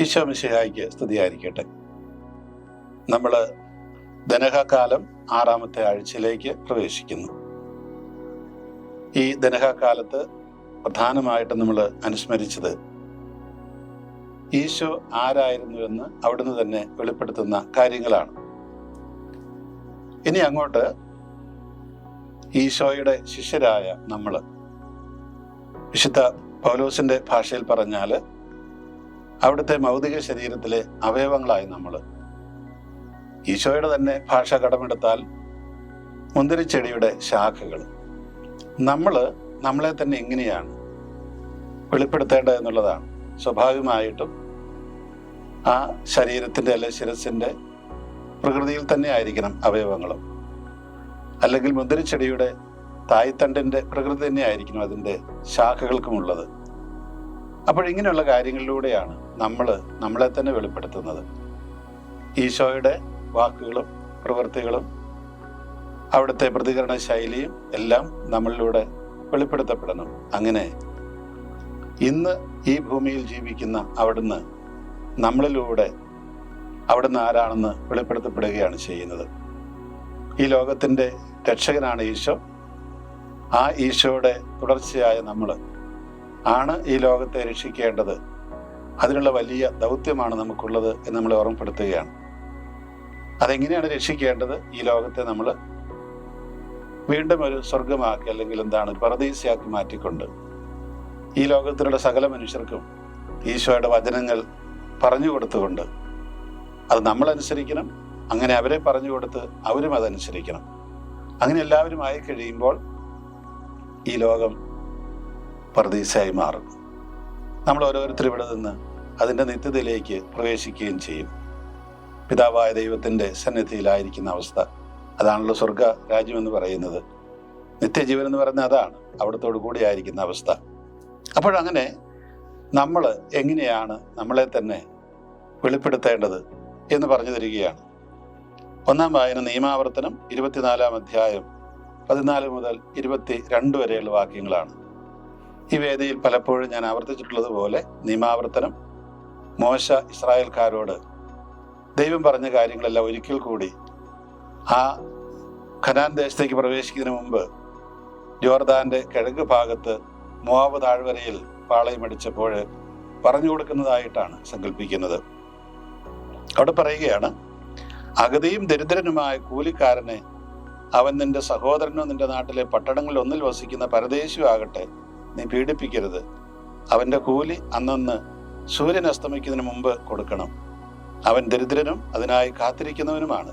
ഈശോ മിശിഹായിക്ക് സ്തുതിയായിരിക്കട്ടെ. നമ്മൾ ധനഹകാലം ആറാമത്തെ ആഴ്ചയിലേക്ക് പ്രവേശിക്കുന്നു. ഈ ധനഹകാലത്ത് പ്രധാനമായിട്ട് നമ്മൾ അനുസ്മരിച്ചത് ഈശോ ആരായിരുന്നുവെന്ന് അവിടുന്ന് തന്നെ വെളിപ്പെടുത്തുന്ന കാര്യങ്ങളാണ്. ഇനി അങ്ങോട്ട് ഈശോയുടെ ശിഷ്യരായ നമ്മൾ വിശുദ്ധ പൗലോസിന്റെ ഭാഷയിൽ പറഞ്ഞാൽ അവിടുത്തെ ഭൗതിക ശരീരത്തിലെ അവയവങ്ങളായി നമ്മൾ. ഈശോയുടെ തന്നെ ഭാഷ കടമെടുത്താൽ മുന്തിരിച്ചെടിയുടെ ശാഖകൾ. നമ്മൾ നമ്മളെ തന്നെ എങ്ങനെയാണ് വെളിപ്പെടുത്തേണ്ടത് എന്നുള്ളതാണ്. സ്വാഭാവികമായിട്ടും ആ ശരീരത്തിന്റെ അല്ലെ ശിരസിന്റെ പ്രകൃതിയിൽ തന്നെ ആയിരിക്കണം അവയവങ്ങളും. അല്ലെങ്കിൽ മുന്തിരിച്ചെടിയുടെ തായ്തണ്ടിന്റെ പ്രകൃതി തന്നെ ആയിരിക്കണം അതിന്റെ ശാഖകൾക്കുമുള്ളത് അപ്പോൾ ഇങ്ങനെയുള്ള കാര്യങ്ങളിലൂടെയാണ് നമ്മൾ നമ്മളെ തന്നെ വെളിപ്പെടുത്തുന്നത്. ഈശോയുടെ വാക്കുകളും പ്രവൃത്തികളും അവിടുത്തെ പ്രതികരണ ശൈലിയും എല്ലാം നമ്മളിലൂടെ വെളിപ്പെടുത്തപ്പെടുന്നു. അങ്ങനെ ഇന്ന് ഈ ഭൂമിയിൽ ജീവിക്കുന്ന അവിടുന്ന് നമ്മളിലൂടെ അവിടുന്ന് ആരാണെന്ന് വെളിപ്പെടുത്തപ്പെടുകയാണ് ചെയ്യുന്നത്. ഈ ലോകത്തിന്റെ രക്ഷകനാണ് ഈശോ. ആ ഈശോയുടെ തുടർച്ചയായ നമ്മൾ ആണ് ഈ ലോകത്തെ രക്ഷിക്കേണ്ടത്. അതിനുള്ള വലിയ ദൗത്യമാണ് നമുക്കുള്ളത് എന്ന് നമ്മൾ ഓർമ്മപ്പെടുത്തുകയാണ്. അതെങ്ങനെയാണ് രക്ഷിക്കേണ്ടത്? ഈ ലോകത്തെ നമ്മൾ വീണ്ടും ഒരു സ്വർഗമാക്കി അല്ലെങ്കിൽ എന്താണ് ഒരു പറദീസയാക്കി മാറ്റിക്കൊണ്ട് ഈ ലോകത്തിലുള്ള സകല മനുഷ്യർക്കും ഈശോയുടെ വചനങ്ങൾ പറഞ്ഞു കൊടുത്തുകൊണ്ട് അത് നമ്മൾ അനുസരിക്കണം അങ്ങനെ അവരെ പറഞ്ഞു കൊടുത്ത് അവരും അതനുസരിക്കണം. അങ്ങനെ എല്ലാവരും ആയി കഴിയുമ്പോൾ ഈ ലോകം പർദീസായി മാറും. നമ്മൾ ഓരോരുത്തർ ഇവിടെ നിന്ന് അതിന്റെ നിത്യതയിലേക്ക് പ്രവേശിക്കുകയും ചെയ്യും. പിതാവായ ദൈവത്തിന്റെ സന്നിധിയിലായിരിക്കുന്ന അവസ്ഥ. അതാണല്ലോ സ്വർഗ രാജ്യമെന്ന് പറയുന്നത്. നിത്യജീവൻ എന്ന് പറയുന്നത് അതാണ്. അവിടത്തോടു കൂടിയായിരിക്കുന്ന അവസ്ഥ. അപ്പോഴങ്ങനെ നമ്മൾ എങ്ങനെയാണ് നമ്മളെ തന്നെ വെളിപ്പെടുത്തേണ്ടത് എന്ന് പറഞ്ഞു തരികയാണ്. ഒന്നാം വായന നിയമാവർത്തനം ഇരുപത്തിനാലാം അധ്യായം പതിനാല് മുതൽ ഇരുപത്തി രണ്ട് വരെയുള്ള വാക്യങ്ങളാണ്. ഈ വേദിയിൽ പലപ്പോഴും ഞാൻ ആവർത്തിച്ചിട്ടുള്ളത് പോലെ നിയമാവർത്തനം മോശ ഇസ്രായേൽക്കാരോട് ദൈവം പറഞ്ഞ കാര്യങ്ങളെല്ലാം. ഒരിക്കൽ കൂടി ആ ഖനാൻ ദേശത്തേക്ക് പ്രവേശിക്കുന്നതിന് മുമ്പ് ജോർദാന്റെ കിഴക്ക് ഭാഗത്ത് മോവാബ് താഴ്വരയിൽ പാളയമടിച്ചപ്പോൾ പറഞ്ഞു കൊടുക്കുന്നതായിട്ടാണ് സങ്കല്പിക്കുന്നത്. അവിടെ പറയുകയാണ് അഗതിയും ദരിദ്രനുമായ കൂലിക്കാരനെ അവൻ നിന്റെ സഹോദരനോ നിന്റെ നാട്ടിലെ പട്ടണങ്ങളിൽ ഒന്നിൽ വസിക്കുന്ന പരദേശിയോ ആകട്ടെ നീ പീഡിപ്പിക്കരുത്. അവന്റെ കൂലി അന്നന്ന് സൂര്യൻ അസ്തമിക്കുന്നതിന് മുമ്പ് കൊടുക്കണം. അവൻ ദരിദ്രനും അതിനായി കാത്തിരിക്കുന്നവനുമാണ്.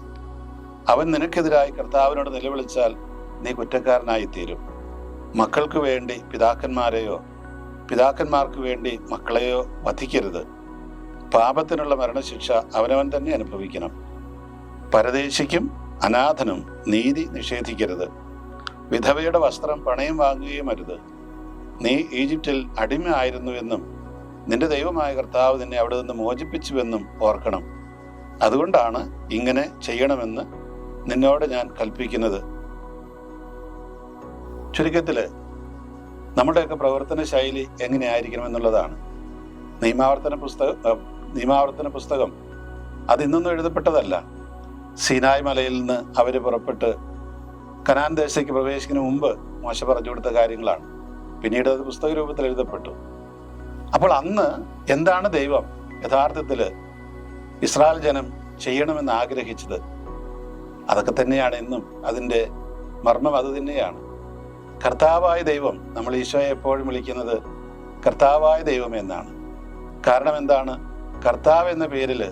അവൻ നിനക്കെതിരായി കർത്താവിനോട് നിലവിളിച്ചാൽ നീ കുറ്റക്കാരനായി തീരും മക്കൾക്ക് വേണ്ടി പിതാക്കന്മാരെയോ പിതാക്കന്മാർക്ക് വേണ്ടി മക്കളെയോ വധിക്കരുത്. പാപത്തിനുള്ള മരണശിക്ഷ അവനവൻ തന്നെ അനുഭവിക്കണം. പരദേശിക്കും അനാഥനും നീതി നിഷേധിക്കരുത്. വിധവയുടെ വസ്ത്രം പണയം വാങ്ങുകയും അരുത്. നീ ഈജിപ്തിൽ അടിമയായിരുന്നുവെന്നും നിന്റെ ദൈവമായ കർത്താവ് നിന്നെ അവിടെ നിന്ന് മോചിപ്പിച്ചുവെന്നും ഓർക്കണം. അതുകൊണ്ടാണ് ഇങ്ങനെ ചെയ്യണമെന്ന് നിന്നോട് ഞാൻ കൽപ്പിക്കുന്നത്. ചുരുക്കത്തിൽ നമ്മുടെയൊക്കെ പ്രവർത്തന ശൈലി എന്നുള്ളതാണ്. നിയമാവർത്തന പുസ്തകം നിയമാവർത്തന പുസ്തകം അത് ഇന്നൊന്നും എഴുതപ്പെട്ടതല്ല. സീനായ് മലയിൽ നിന്ന് അവർ പുറപ്പെട്ട് കനാൻ ദേശത്തേക്ക് പ്രവേശിക്കുന്നതിന് മുമ്പ് മോശ പറഞ്ഞു കൊടുത്ത കാര്യങ്ങളാണ്. പിന്നീട് അത് പുസ്തക രൂപത്തിൽ എഴുതപ്പെട്ടു. അപ്പോൾ അന്ന് എന്താണ് ദൈവം യഥാർത്ഥത്തിൽ ഇസ്രായേൽ ജനം ചെയ്യണമെന്ന് ആഗ്രഹിച്ചത്? അതൊക്കെ തന്നെയാണ് ഇന്നും അതിന്റെ മർമ്മം അത് തന്നെയാണ്. കർത്താവായ ദൈവം നമ്മൾ ഈശോയെ എപ്പോഴും വിളിക്കുന്നത് കർത്താവായ ദൈവം എന്നാണ്. കാരണം എന്താണ്? കർത്താവ് എന്ന പേരിൽ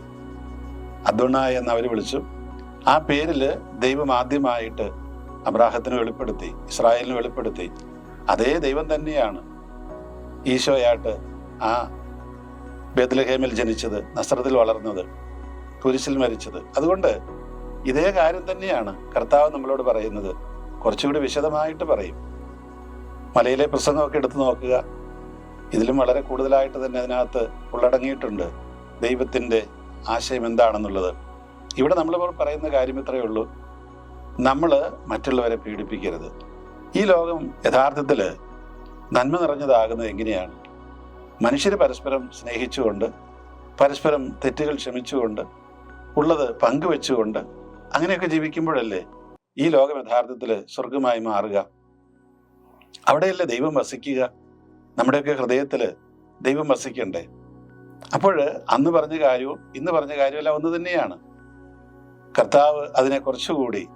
അദ്വണായ എന്ന് അവർ വിളിച്ചു. ആ പേരിൽ ദൈവം ആദ്യമായിട്ട് അബ്രാഹത്തിന് വെളിപ്പെടുത്തി ഇസ്രായേലിന് വെളിപ്പെടുത്തി. അതേ ദൈവം തന്നെയാണ് ഈശോയായിട്ട് ആ ബേദ്ലഹേമിൽ ജനിച്ചത് നസ്രത്തിൽ വളർന്നത് കുരിശിൽ മരിച്ചത്. അതുകൊണ്ട് ഇതേ കാര്യം തന്നെയാണ് കർത്താവ് നമ്മളോട് പറയുന്നത്. കുറച്ചുകൂടി വിശദമായിട്ട് പറയും. മലയിലെ പ്രസംഗമൊക്കെ എടുത്തു നോക്കുക. ഇതിലും വളരെ കൂടുതലായിട്ട് തന്നെ അതിനകത്ത് ഉള്ളടങ്ങിയിട്ടുണ്ട് ദൈവത്തിന്റെ ആശയം എന്താണെന്നുള്ളത്. ഇവിടെ നമ്മൾ പറയുന്ന കാര്യം ഇത്രയേ ഉള്ളൂ. നമ്മൾ മറ്റുള്ളവരെ പീഡിപ്പിക്കരുത്. ഈ ലോകം യഥാർത്ഥത്തിൽ നന്മ നിറഞ്ഞതാകുന്നത് എങ്ങനെയാണ്? മനുഷ്യർ പരസ്പരം സ്നേഹിച്ചുകൊണ്ട് പരസ്പരം തെറ്റുകൾ ക്ഷമിച്ചുകൊണ്ട് ഉള്ളത് പങ്കുവെച്ചുകൊണ്ട് അങ്ങനെയൊക്കെ ജീവിക്കുമ്പോഴല്ലേ ഈ ലോകം യഥാർത്ഥത്തിൽ സ്വർഗമായി മാറുക? അവിടെയല്ലേ ദൈവം വസിക്കുക? നമ്മുടെയൊക്കെ ഹൃദയത്തിൽ ദൈവം വസിക്കണ്ടേ? അപ്പോൾ അന്ന് പറഞ്ഞ കാര്യവും ഇന്ന് പറഞ്ഞ കാര്യമെല്ലാം ഒന്ന് തന്നെയാണ്. കർത്താവ് അതിനെ കുറച്ചുകൂടി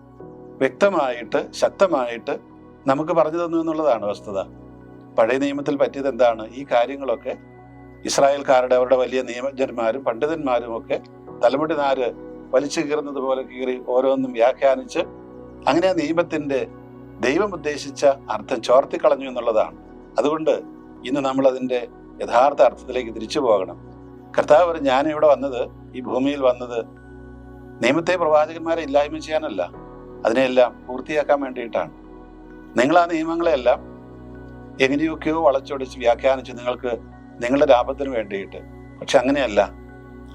വ്യക്തമായിട്ട് ശക്തമായിട്ട് നമുക്ക് പറഞ്ഞു തന്നു എന്നുള്ളതാണ് വസ്തുത. പഴയ നിയമത്തിൽ പറ്റിയത് എന്താണ്? ഈ കാര്യങ്ങളൊക്കെ ഇസ്രായേൽക്കാരുടെ അവരുടെ വലിയ നിയമജ്ഞന്മാരും പണ്ഡിതന്മാരും ഒക്കെ തലമുടി നാര് വലിച്ചു കീറുന്നത് പോലെ കീറി ഓരോന്നും വ്യാഖ്യാനിച്ച് അങ്ങനെ ആ നിയമത്തിന്റെ ദൈവം ഉദ്ദേശിച്ച അർത്ഥം ചോർത്തിക്കളഞ്ഞു എന്നുള്ളതാണ്. അതുകൊണ്ട് ഇന്ന് നമ്മൾ അതിന്റെ യഥാർത്ഥ അർത്ഥത്തിലേക്ക് തിരിച്ചു പോകണം. കർത്താവ് ഞാൻ ഇവിടെ വന്നത് ഈ ഭൂമിയിൽ വന്നത് നിയമത്തെ പ്രവാചകന്മാരെ ഇല്ലായ്മ ചെയ്യാനല്ല. അതിനെയെല്ലാം പൂർത്തിയാക്കാൻ വേണ്ടിയിട്ടാണ്. നിങ്ങൾ ആ നിയമങ്ങളെല്ലാം എങ്ങനെയൊക്കെയോ വളച്ചൊടിച്ച് വ്യാഖ്യാനിച്ച് നിങ്ങൾക്ക് നിങ്ങളുടെ ലാഭത്തിന് വേണ്ടിയിട്ട്. പക്ഷെ അങ്ങനെയല്ല.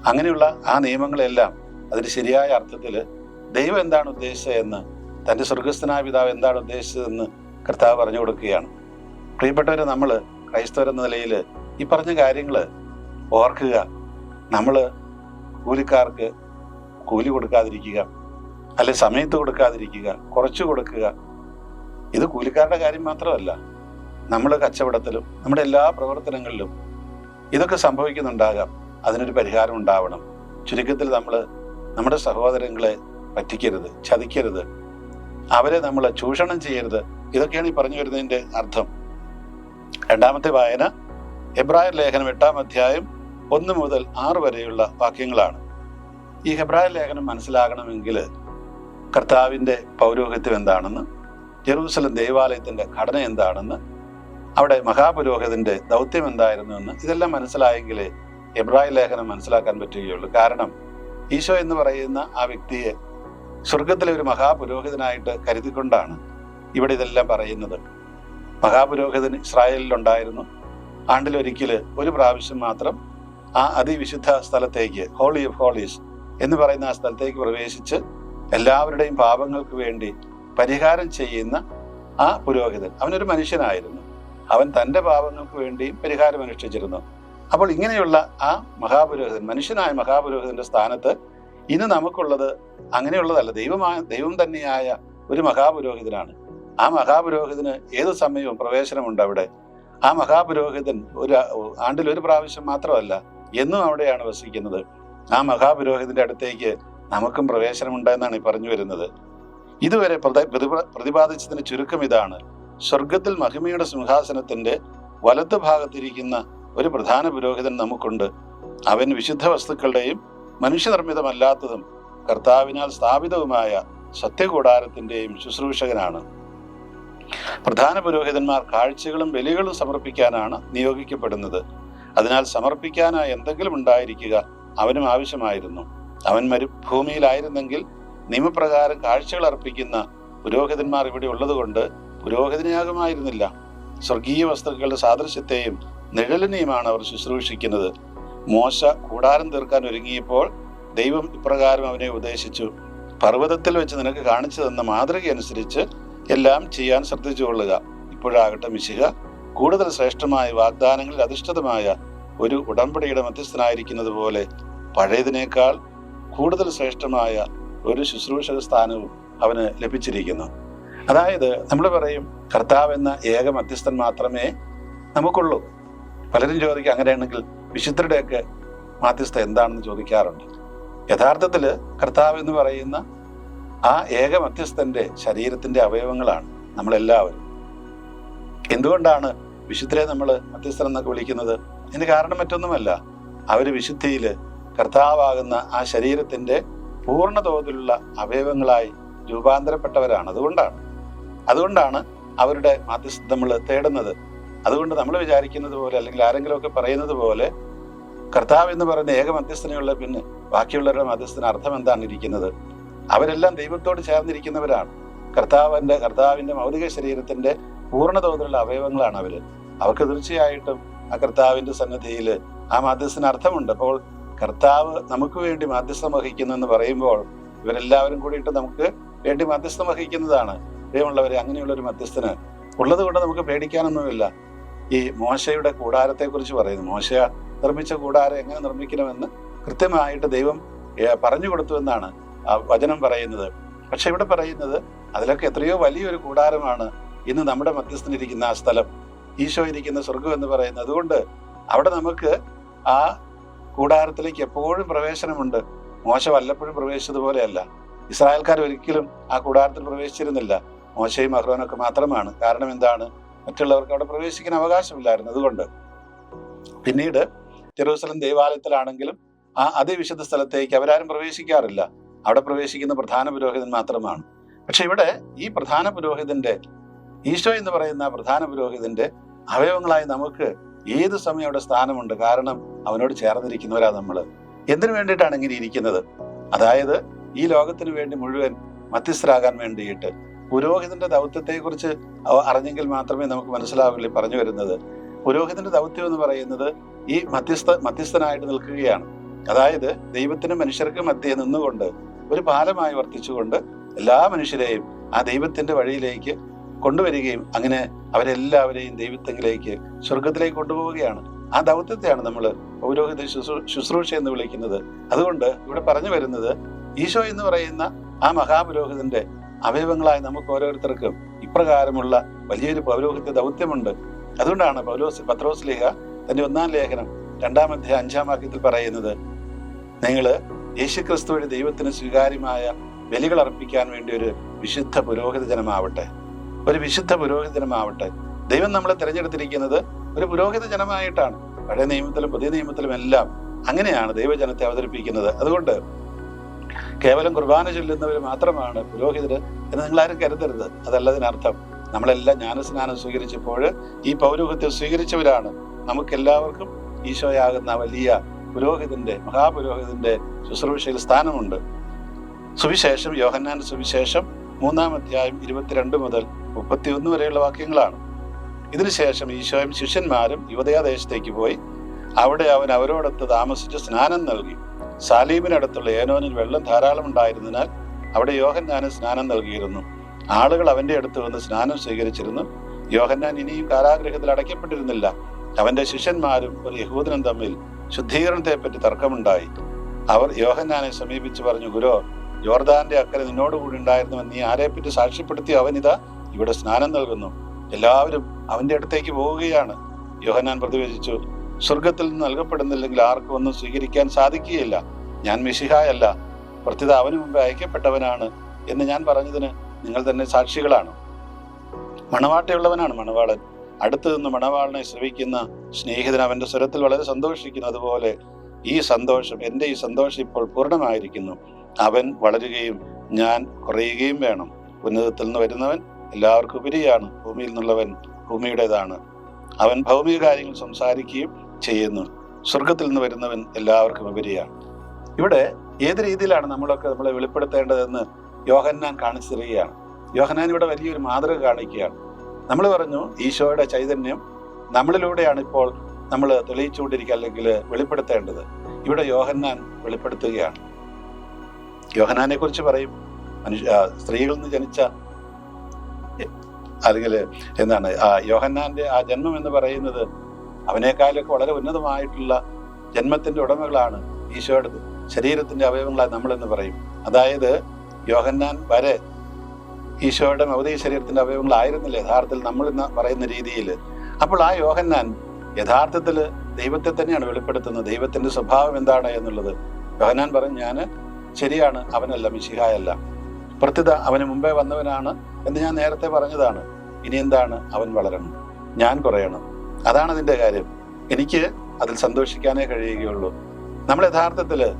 അങ്ങനെയുള്ള ആ നിയമങ്ങളെല്ലാം അതിന് ശരിയായ അർത്ഥത്തിൽ ദൈവം എന്താണ് ഉദ്ദേശിച്ചത് എന്ന് തന്റെ സ്വർഗസ്ഥനായ പിതാവ് എന്താണ് ഉദ്ദേശിച്ചതെന്ന് കർത്താവ് പറഞ്ഞു കൊടുക്കുകയാണ്. പ്രിയപ്പെട്ടവരെ നമ്മൾ ക്രൈസ്തവരെന്ന നിലയിൽ ഈ പറഞ്ഞ കാര്യങ്ങൾ ഓർക്കുക. നമ്മൾ കൂലിക്കാർക്ക് കൂലി കൊടുക്കാതിരിക്കുക. അല്ലെ സമയത്ത് കൊടുക്കാതിരിക്കുക. കുറച്ച് കൊടുക്കുക. ഇത് കൂലിക്കാരുടെ കാര്യം മാത്രമല്ല നമ്മൾ കച്ചവടത്തിലും നമ്മുടെ എല്ലാ പ്രവർത്തനങ്ങളിലും ഇതൊക്കെ സംഭവിക്കുന്നുണ്ടാകാം. അതിനൊരു പരിഹാരം ഉണ്ടാവണം. ചുരുക്കത്തിൽ നമ്മൾ നമ്മുടെ സഹോദരങ്ങളെ പറ്റിക്കരുത് ചതിക്കരുത്. അവരെ നമ്മൾ ചൂഷണം ചെയ്യരുത്. ഇതൊക്കെയാണ് ഈ പറഞ്ഞു വരുന്നതിന്റെ അർത്ഥം. രണ്ടാമത്തെ വായന എബ്രായർ ലേഖനം എട്ടാം അധ്യായം ഒന്ന് മുതൽ ആറ് വരെയുള്ള വാക്യങ്ങളാണ്. ഈ ഹെബ്രായർ ലേഖനം മനസ്സിലാകണമെങ്കിൽ കർത്താവിന്റെ പൗരോഹിത്യം എന്താണെന്ന് ജെറൂസലം ദേവാലയത്തിന്റെ ഘടന എന്താണെന്ന് അവിടെ മഹാപുരോഹിതന്റെ ദൗത്യം എന്തായിരുന്നു എന്ന് ഇതെല്ലാം മനസ്സിലായെങ്കിലേ എബ്രായ ലേഖനം മനസ്സിലാക്കാൻ പറ്റുകയുള്ളൂ. കാരണം ഈശോ എന്ന് പറയുന്ന ആ വ്യക്തിയെ സ്വർഗത്തിലെ ഒരു മഹാപുരോഹിതനായിട്ട് കരുതിക്കൊണ്ടാണ് ഇവിടെ ഇതെല്ലാം പറയുന്നത്. മഹാപുരോഹിതൻ ഇസ്രായേലിലുണ്ടായിരുന്നു. ആണ്ടിലൊരിക്കൽ ഒരു പ്രാവശ്യം മാത്രം ആ അതിവിശുദ്ധ സ്ഥലത്തേക്ക് ഹോളി ഓഫ് ഹോളീസ് എന്ന് പറയുന്ന ആ സ്ഥലത്തേക്ക് പ്രവേശിച്ച് എല്ലാവരുടെയും പാപങ്ങൾക്ക് വേണ്ടി പരിഹാരം ചെയ്യുന്ന ആ പുരോഹിതൻ. അവനൊരു മനുഷ്യനായിരുന്നു. അവൻ തന്റെ പാപങ്ങൾക്ക് വേണ്ടിയും പരിഹാരം അനുഷ്ഠിച്ചിരുന്നു. അപ്പോൾ ഇങ്ങനെയുള്ള ആ മഹാപുരോഹിതൻ മനുഷ്യനായ മഹാപുരോഹിതന്റെ സ്ഥാനത്ത് ഇന്ന് നമുക്കുള്ളത് അങ്ങനെയുള്ളതല്ല. ദൈവമായ ദൈവം തന്നെയായ ഒരു മഹാപുരോഹിതനാണ്. ആ മഹാപുരോഹിതന് ഏത് സമയവും പ്രവേശനമുണ്ട് അവിടെ? ആ മഹാപുരോഹിതൻ ഒരു ആണ്ടിൽ ഒരു പ്രാവശ്യം മാത്രമല്ല എന്നും അവിടെയാണ് വസിക്കുന്നത്. ആ മഹാപുരോഹിതന്റെ അടുത്തേക്ക് നമുക്കും പ്രവേശനമുണ്ട് എന്നാണ് ഈ പറഞ്ഞു വരുന്നത്. ഇതുവരെ പ്രത- പ്രതിപാദിച്ചതിന് ചുരുക്കം ഇതാണ്. സ്വർഗത്തിൽ മഹിമയുടെ സിംഹാസനത്തിന്റെ വലത്ത് ഭാഗത്തിരിക്കുന്ന ഒരു പ്രധാന പുരോഹിതൻ നമുക്കുണ്ട്. അവൻ വിശുദ്ധ വസ്തുക്കളുടെയും മനുഷ്യനിർമ്മിതമല്ലാത്തതും കർത്താവിനാൽ സ്ഥാപിതവുമായ സത്യകൂടാരത്തിന്റെയും ശുശ്രൂഷകനാണ്. പ്രധാന പുരോഹിതന്മാർ കാഴ്ചകളും ബലികളും സമർപ്പിക്കാനാണ് നിയോഗിക്കപ്പെടുന്നത്. അതിനാൽ സമർപ്പിക്കാനായി എന്തെങ്കിലും ഉണ്ടായിരിക്കുക അവനും ആവശ്യമായിരുന്നു. അവൻ മരുഭൂമിയിലായിരുന്നെങ്കിൽ നിയമപ്രകാരം കാഴ്ചകൾ അർപ്പിക്കുന്ന പുരോഹിതന്മാർ ഇവിടെ ഉള്ളതുകൊണ്ട് പുരോഹിതനാകുമായിരുന്നില്ല സ്വർഗീയ വസ്തുക്കളുടെ സാദൃശ്യത്തെയും നിഴലിനെയുമാണ് അവർ ശുശ്രൂഷിക്കുന്നത്. മോശ കൂടാരം തീർക്കാൻ ഒരുങ്ങിയപ്പോൾ ദൈവം ഇപ്രകാരം അവനെ ഉപദേശിച്ചു. പർവതത്തിൽ വെച്ച് നിനക്ക് കാണിച്ചു തന്ന മാതൃക അനുസരിച്ച് എല്ലാം ചെയ്യാൻ ശ്രദ്ധിച്ചുകൊള്ളുക. ഇപ്പോഴാകട്ടെ മിശിക കൂടുതൽ ശ്രേഷ്ഠമായ വാഗ്ദാനങ്ങളിൽ അധിഷ്ഠിതമായ ഒരു ഉടമ്പടിയുടെ മധ്യസ്ഥനായിരിക്കുന്നത് പോലെ പഴയതിനേക്കാൾ കൂടുതൽ ശ്രേഷ്ഠമായ ഒരു ശുശ്രൂഷ സ്ഥാനവും അവന് ലഭിച്ചിരിക്കുന്നു. അതായത് നമ്മൾ പറയും കർത്താവ് എന്ന ഏക മധ്യസ്ഥൻ മാത്രമേ നമുക്കുള്ളൂ. പലരും ചോദിക്കുക അങ്ങനെയാണെങ്കിൽ വിശുദ്ധരുടെയൊക്കെ മാധ്യസ്ഥ എന്താണെന്ന് ചോദിക്കാറുണ്ട്? യഥാർത്ഥത്തിൽ കർത്താവ് എന്ന് പറയുന്ന ആ ഏക മധ്യസ്ഥന്റെ ശരീരത്തിന്റെ അവയവങ്ങളാണ് നമ്മളെല്ലാവരും. എന്തുകൊണ്ടാണ് വിശുദ്ധരെ നമ്മൾ മധ്യസ്ഥൻ എന്നൊക്കെ വിളിക്കുന്നത്? അതിന് കാരണം മറ്റൊന്നുമല്ല. അവർ വിശുദ്ധിയിൽ കർത്താവാകുന്ന ആ ശരീരത്തിന്റെ പൂർണ തോതിലുള്ള അവയവങ്ങളായി രൂപാന്തരപ്പെട്ടവരാണ് അതുകൊണ്ടാണ്. അതുകൊണ്ടാണ് അവരുടെ മാധ്യസ്ഥ നമ്മൾ തേടുന്നത്. അതുകൊണ്ട് നമ്മൾ വിചാരിക്കുന്നത് പോലെ അല്ലെങ്കിൽ ആരെങ്കിലും ഒക്കെ പറയുന്നത് പോലെ കർത്താവ് എന്ന് പറയുന്ന ഏക മധ്യസ്ഥനെയുള്ള പിന്നെ ബാക്കിയുള്ളവരുടെ മധ്യസ്ഥന് അർത്ഥം എന്താണ് ഇരിക്കുന്നത്? അവരെല്ലാം ദൈവത്തോട് ചേർന്നിരിക്കുന്നവരാണ്. കർത്താവിന്റെ കർത്താവിന്റെ മൗലിക ശരീരത്തിന്റെ പൂർണ തോതിലുള്ള അവയവങ്ങളാണ് അവർ. അവർക്ക് തീർച്ചയായിട്ടും ആ കർത്താവിന്റെ സന്നദ്ധിയിൽ ആ മാധ്യസ്ഥന് അർത്ഥമുണ്ട്. അപ്പോൾ കർത്താവ് നമുക്ക് വേണ്ടി മാധ്യസ്ഥം വഹിക്കുന്നു എന്ന് പറയുമ്പോൾ ഇവരെല്ലാവരും കൂടിയിട്ട് നമുക്ക് വേണ്ടി മധ്യസ്ഥം വഹിക്കുന്നതാണ്. ദൈവമുള്ളവർ അങ്ങനെയുള്ള ഒരു മധ്യസ്ഥന് ഉള്ളത് കൊണ്ട് നമുക്ക് പേടിക്കാനൊന്നുമില്ല. ഈ മോശയുടെ കൂടാരത്തെ കുറിച്ച് പറയുന്നു. മോശ നിർമ്മിച്ച കൂടാരം എങ്ങനെ നിർമ്മിക്കണമെന്ന് കൃത്യമായിട്ട് ദൈവം പറഞ്ഞു കൊടുത്തു എന്നാണ് വചനം പറയുന്നത്. പക്ഷെ ഇവിടെ പറയുന്നത് അതിലൊക്കെ എത്രയോ വലിയൊരു കൂടാരമാണ് ഇന്ന് നമ്മുടെ മധ്യസ്ഥനിരിക്കുന്ന ആ സ്ഥലം. ഈശോ ഇരിക്കുന്ന സ്വർഗം എന്ന് പറയുന്നത്. അതുകൊണ്ട് അവിടെ നമുക്ക് ആ കൂടാരത്തിലേക്ക് എപ്പോഴും പ്രവേശനമുണ്ട്. മോശ വല്ലപ്പോഴും പ്രവേശിച്ചതുപോലെയല്ല. ഇസ്രായേൽക്കാർ ഒരിക്കലും ആ കൂടാരത്തിൽ പ്രവേശിച്ചിരുന്നില്ല. മോശയും അഹ്റോനൊക്കെ മാത്രമാണ്. കാരണം എന്താണ്? മറ്റുള്ളവർക്ക് അവിടെ പ്രവേശിക്കാൻ അവകാശമില്ലായിരുന്നു. അതുകൊണ്ട് പിന്നീട് ജെറൂസലം ദേവാലയത്തിലാണെങ്കിലും ആ അതിവിശുദ്ധ സ്ഥലത്തേക്ക് അവരാരും പ്രവേശിക്കാറില്ല. അവിടെ പ്രവേശിക്കുന്ന പ്രധാന പുരോഹിതൻ മാത്രമാണ്. പക്ഷെ ഇവിടെ ഈ പ്രധാന പുരോഹിതന്റെ ഈശോ എന്ന് പറയുന്ന പ്രധാന പുരോഹിതന്റെ അവയവങ്ങളായി നമുക്ക് ഏത് സമയം അവിടെ സ്ഥാനമുണ്ട്? കാരണം അവനോട് ചേർന്നിരിക്കുന്നവരാ നമ്മൾ എന്തിനു വേണ്ടിയിട്ടാണ് ഇങ്ങനെ ഇരിക്കുന്നത്? അതായത് ഈ ലോകത്തിന് വേണ്ടി മുഴുവൻ മധ്യസ്ഥരാകാൻ വേണ്ടിയിട്ട്. പുരോഹിതന്റെ ദൗത്യത്തെക്കുറിച്ച് കുറിച്ച് അറിഞ്ഞെങ്കിൽ മാത്രമേ നമുക്ക് മനസ്സിലാവില്ല പറഞ്ഞു വരുന്നത്? പുരോഹിതന്റെ ദൗത്യം എന്ന് പറയുന്നത് ഈ മധ്യസ്ഥ മധ്യസ്ഥനായിട്ട് നിൽക്കുകയാണ്. അതായത് ദൈവത്തിനും മനുഷ്യർക്കും മധ്യേ നിന്നുകൊണ്ട് ഒരു പാലമായി വർത്തിച്ചുകൊണ്ട് എല്ലാ മനുഷ്യരെയും ആ ദൈവത്തിന്റെ വഴിയിലേക്ക് കൊണ്ടുവരികയും അങ്ങനെ അവരെല്ലാവരെയും ദൈവത്തെങ്കിലേക്ക് സ്വർഗത്തിലേക്ക് കൊണ്ടുപോവുകയാണ്. ആ ദൗത്യത്തെയാണ് നമ്മൾ പൗരോഹിത ശുശ്രൂ ശുശ്രൂഷ എന്ന് വിളിക്കുന്നത്. അതുകൊണ്ട് ഇവിടെ പറഞ്ഞു വരുന്നത് ഈശോ എന്ന് പറയുന്ന ആ മഹാപുരോഹിതന്റെ അവയവങ്ങളായി നമുക്ക് ഓരോരുത്തർക്കും ഇപ്രകാരമുള്ള വലിയൊരു പൗരോഹിത്യ ദൗത്യമുണ്ട്. അതുകൊണ്ടാണ് പൗലോസ് പത്രോസ് ലേഖ തന്റെ ഒന്നാം ലേഖനം രണ്ടാം അധ്യായ അഞ്ചാം വാക്യത്തിൽ പറയുന്നത് നിങ്ങൾ യേശുക്രിസ്തുവിന്റെ ദൈവത്തിന് സ്വീകാര്യമായ ബലികൾ അർപ്പിക്കാൻ വേണ്ടി ഒരു വിശുദ്ധ പുരോഹിത ജനമാവട്ടെ ഒരു വിശുദ്ധ പുരോഹിതനുമാവട്ടെ ദൈവം നമ്മളെ തിരഞ്ഞെടുത്തിരിക്കുന്നത് ഒരു പുരോഹിത ജനമായിട്ടാണ്. പഴയ നിയമത്തിലും പുതിയ നിയമത്തിലും എല്ലാം അങ്ങനെയാണ് ദൈവജനത്തെ അവതരിപ്പിക്കുന്നത്. അതുകൊണ്ട് കേവലം കുർബാന ചൊല്ലുന്നവർ മാത്രമാണ് പുരോഹിതര് എന്ന് നിങ്ങൾ ആരും കരുതരുത്. അതല്ലതിനർത്ഥം. നമ്മളെല്ലാം ജ്ഞാനസ്നാനം സ്വീകരിച്ചപ്പോൾ ഈ പൗരോഹിത്യം സ്വീകരിച്ചവരാണ്. നമുക്കെല്ലാവർക്കും ഈശോയാകുന്ന വലിയ പുരോഹിതന്റെ മഹാപുരോഹിതന്റെ ശുശ്രൂഷയിൽ സ്ഥാനമുണ്ട്. സുവിശേഷം യോഹന്നാൻ സുവിശേഷം മൂന്നാം അധ്യായം ഇരുപത്തിരണ്ട് മുതൽ മുപ്പത്തിയൊന്ന് വരെയുള്ള വാക്യങ്ങളാണ്. ഇതിനുശേഷം ഈശോയും ശിഷ്യന്മാരും യുവതയാദേശത്തേക്ക് പോയി. അവിടെ അവൻ അവരോടൊത്ത് താമസിച്ച് സ്നാനം നൽകി. സാലീമിനടുത്തുള്ള ഏനോനിൽ വെള്ളം ധാരാളം ഉണ്ടായിരുന്നതിനാൽ അവിടെ യോഹന്നാന് സ്നാനം നൽകിയിരുന്നു. ആളുകൾ അവന്റെ അടുത്ത് വന്ന് സ്നാനം സ്വീകരിച്ചിരുന്നു. യോഹന്നാൻ ഇനിയും കാരാഗ്രഹത്തിൽ അടയ്ക്കപ്പെട്ടിരുന്നില്ല. അവന്റെ ശിഷ്യന്മാരും ഒരു യഹൂദനും തമ്മിൽ ശുദ്ധീകരണത്തെപ്പറ്റി തർക്കമുണ്ടായി. അവർ യോഹന്നാനെ സമീപിച്ച് പറഞ്ഞു ഗുരോ യോർദാന്റെ അക്കരെ നിന്നോടുകൂടി ഉണ്ടായിരുന്നുവെന്ന് നീ ആരെപ്പറ്റി സാക്ഷ്യപ്പെടുത്തി അവനിതാ ഇവിടെ സ്നാനം നൽകുന്നു. എല്ലാവരും അവന്റെ അടുത്തേക്ക് പോവുകയാണ്. യോഹനാൻ പ്രതിവചിച്ചു സ്വർഗത്തിൽ നിന്ന് നൽകപ്പെടുന്നില്ലെങ്കിൽ ആർക്കും ഒന്നും സ്വീകരിക്കാൻ സാധിക്കുകയില്ല. ഞാൻ മിശിഹായല്ല. പ്രത്യത അവന് മുമ്പ് അയക്കപ്പെട്ടവനാണ് എന്ന് ഞാൻ പറഞ്ഞതിന് നിങ്ങൾ തന്നെ സാക്ഷികളാണ്? മണവാട്ടയുള്ളവനാണ് മണവാളൻ. അടുത്തു നിന്ന് മണവാളനെ ശ്രവിക്കുന്ന സ്നേഹിതൻ അവന്റെ സ്വരത്തിൽ വളരെ സന്തോഷിക്കുന്നു. അതുപോലെ ഈ സന്തോഷം എന്റെ ഈ സന്തോഷം ഇപ്പോൾ പൂർണമായിരിക്കുന്നു. അവൻ വളരുകയും ഞാൻ കുറയുകയും വേണം. ഉന്നതത്തിൽ നിന്ന് വരുന്നവൻ എല്ലാവർക്കും ഉപരിയാണ്. ഭൂമിയിൽ നിന്നുള്ളവൻ ഭൂമിയുടേതാണ്. അവൻ ഭൗമിക കാര്യങ്ങൾ സംസാരിക്കുകയും ചെയ്യുന്നു. സ്വർഗത്തിൽ നിന്ന് വരുന്നവൻ എല്ലാവർക്കും ഉപരിയാണ്. ഇവിടെ ഏത് രീതിയിലാണ് നമ്മളൊക്കെ നമ്മളെ വെളിപ്പെടുത്തേണ്ടതെന്ന് യോഹന്നാൻ കാണിച്ചു തരികയാണ് യോഹന്നാൻ ഇവിടെ വലിയൊരു മാതൃക കാണിക്കുകയാണ്. നമ്മൾ പറഞ്ഞു ഈശോയുടെ ചൈതന്യം നമ്മളിലൂടെയാണ് ഇപ്പോൾ നമ്മൾ തെളിയിച്ചുകൊണ്ടിരിക്കുക അല്ലെങ്കിൽ വെളിപ്പെടുത്തേണ്ടത്. ഇവിടെ യോഹന്നാൻ വെളിപ്പെടുത്തുകയാണ്. യോഹന്നാനെ കുറിച്ച് പറയും. മനുഷ്യ സ്ത്രീകളിൽ നിന്ന് ജനിച്ച അല്ലെങ്കിൽ എന്താണ് ആ യോഹന്നാന്റെ ആ ജന്മം എന്ന് പറയുന്നത് അവനേക്കാളൊക്കെ വളരെ ഉന്നതമായിട്ടുള്ള ജന്മത്തിന്റെ ഉടമകളാണ് ഈശോയുടെ ശരീരത്തിന്റെ അവയവങ്ങളായി നമ്മളെന്ന് പറയും. അതായത് യോഹന്നാൻ വരെ ഈശോയുടെ ഭൗതിക ശരീരത്തിന്റെ അവയവങ്ങളായിരുന്നില്ല യഥാർത്ഥത്തിൽ നമ്മൾ എന്ന് പറയുന്ന രീതിയിൽ. അപ്പോൾ ആ യോഹന്നാൻ യഥാർത്ഥത്തിൽ ദൈവത്തെ തന്നെയാണ് വെളിപ്പെടുത്തുന്നത്. ദൈവത്തിന്റെ സ്വഭാവം എന്താണ് എന്നുള്ളത്. യോഹന്നാൻ പറഞ്ഞു ഞാൻ ശരിയാണ് അവനല്ല മിശിഹായല്ല. പ്രത്യുത അവന് മുമ്പേ വന്നവനാണ് എന്ന് ഞാൻ നേരത്തെ പറഞ്ഞതാണ്. ഇനി എന്താണ് അവൻ വളരണം? ഞാൻ കുറയണം. അതാണ് അതിന്റെ കാര്യം. എനിക്ക് അതിൽ സന്തോഷിക്കാനേ കഴിയുകയുള്ളൂ. നമ്മൾ യഥാർത്ഥത്തിൽ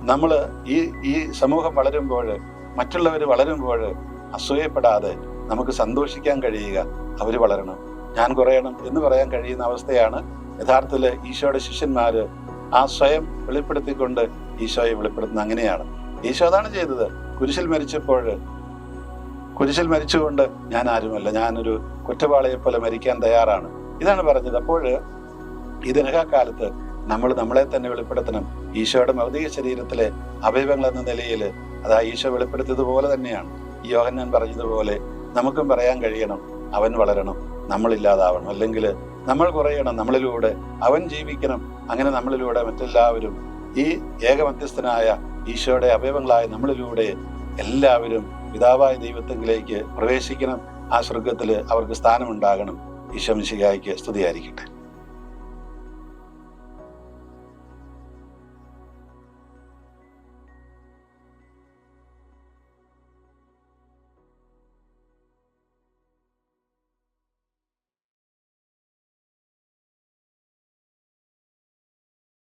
നമ്മൾ ഈ ഈ സമൂഹം വളരുമ്പോൾ മറ്റുള്ളവർ വളരുമ്പോൾ അസൂയപ്പെടാതെ നമുക്ക് സന്തോഷിക്കാൻ കഴിയുക. അവർ വളരണം. ഞാൻ കുറയണം എന്ന് പറയാൻ കഴിയുന്ന അവസ്ഥയാണ് യഥാർത്ഥത്തിൽ ഈശോയുടെ ശിഷ്യന്മാര് ആ സ്വയം വെളിപ്പെടുത്തിക്കൊണ്ട് ഈശോയെ വെളിപ്പെടുത്തുന്ന അങ്ങനെയാണ്. ഈശോ അതാണ് ചെയ്തത്. കുരിശിൽ മരിച്ചപ്പോൾ കുരിശിൽ മരിച്ചുകൊണ്ട് ഞാൻ ആരുമല്ല. ഞാനൊരു കുറ്റവാളിയെ പോലെ മരിക്കാൻ തയ്യാറാണ്. ഇതാണ് പറഞ്ഞത്. അപ്പോൾ ഈ ദിനകാലത്ത് നമ്മൾ നമ്മളെ തന്നെ വെളിപ്പെടുത്തണം. ഈശോയുടെ ഭൗതിക ശരീരത്തിലെ അവയവങ്ങൾ എന്ന നിലയിൽ അതാ ഈശോ വെളിപ്പെടുത്തിയതുപോലെ തന്നെയാണ്. ഈ യോഹന്നാൻ പറഞ്ഞതുപോലെ നമുക്കും പറയാൻ കഴിയണം. അവൻ വളരണം. നമ്മൾ ഇല്ലാതാവണം. അല്ലെങ്കിൽ നമ്മൾ കുറയണം. നമ്മളിലൂടെ അവൻ ജീവിക്കണം. അങ്ങനെ നമ്മളിലൂടെ മറ്റെല്ലാവരും ഈ ഏകമധ്യസ്ഥനായ ഈശോയുടെ അവയവങ്ങളായ നമ്മളിലൂടെ എല്ലാവരും പിതാവായ ദൈവത്തെങ്കിലേക്ക് പ്രവേശിക്കണം. ആ സ്വർഗത്തിൽ അവർക്ക് സ്ഥാനമുണ്ടാകണം. ഈശോ മിശിഹായിക്ക് സ്തുതിയായിരിക്കട്ടെ.